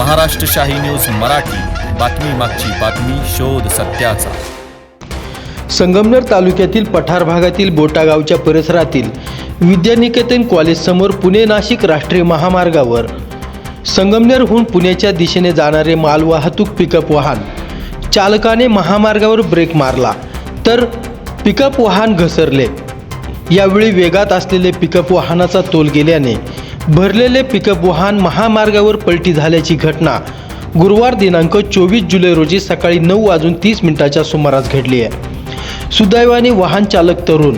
महाराष्ट्र शाही न्यूज मराठी. बातमी मागची बातमी शोध सत्याचा. संगमनेर तालुक्यातील पठार भागातील बोटागावच्या परिसरातील विद्यानिकेतन कॉलेजसमोर पुणे नाशिक राष्ट्रीय महामार्गावर संगमनेरहून पुण्याच्या दिशेने जाणारे मालवाहतूक पिकअप वाहन चालकाने महामार्गावर ब्रेक मारला तर पिकअप वाहन घसरले. यावेळी वेगात असलेले पिकअप वाहनाचा तोल गेल्याने भरलेले पिकअप वाहन महामार्गावर पलटी झाल्याची घटना गुरुवार दिनांक चोवीस जुलै रोजी सकाळी नऊ वाजून तीस मिनिटाच्या सुमारास घडली आहे. सुदैवाने वाहन चालक तरुण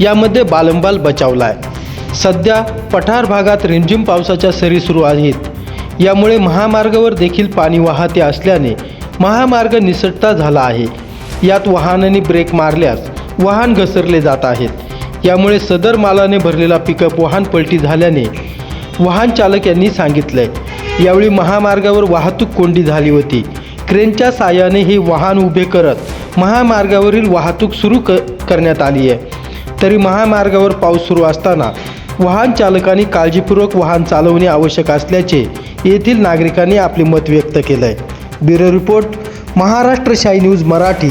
यामध्ये बालंबाल बचावलाय. सध्या पठार भागात रिमझिम पावसाच्या सरी सुरू आहेत. यामुळे महामार्गावर देखील पाणी वाहते असल्याने महामार्ग निसटता झाला आहे. यात वाहनाने ब्रेक मारल्यास वाहन घसरले जात आहेत. यामुळे सदर मालाने भरलेला पिकअप वाहन पलटी झाल्याने वाहन चालक यांनी सांगितलंय. यावेळी महामार्गावर वाहतूक कोंडी झाली होती. क्रेनच्या साहाय्याने हे वाहन उभे करत महामार्गावरील वाहतूक सुरू क करण्यात आली आहे. तरी महामार्गावर पाऊस सुरू असताना वाहन चालकांनी काळजीपूर्वक वाहन चालवणे आवश्यक असल्याचे येथील नागरिकांनी आपले मत व्यक्त केलं आहे ब्युरो रिपोर्ट महाराष्ट्र शाही न्यूज मराठी.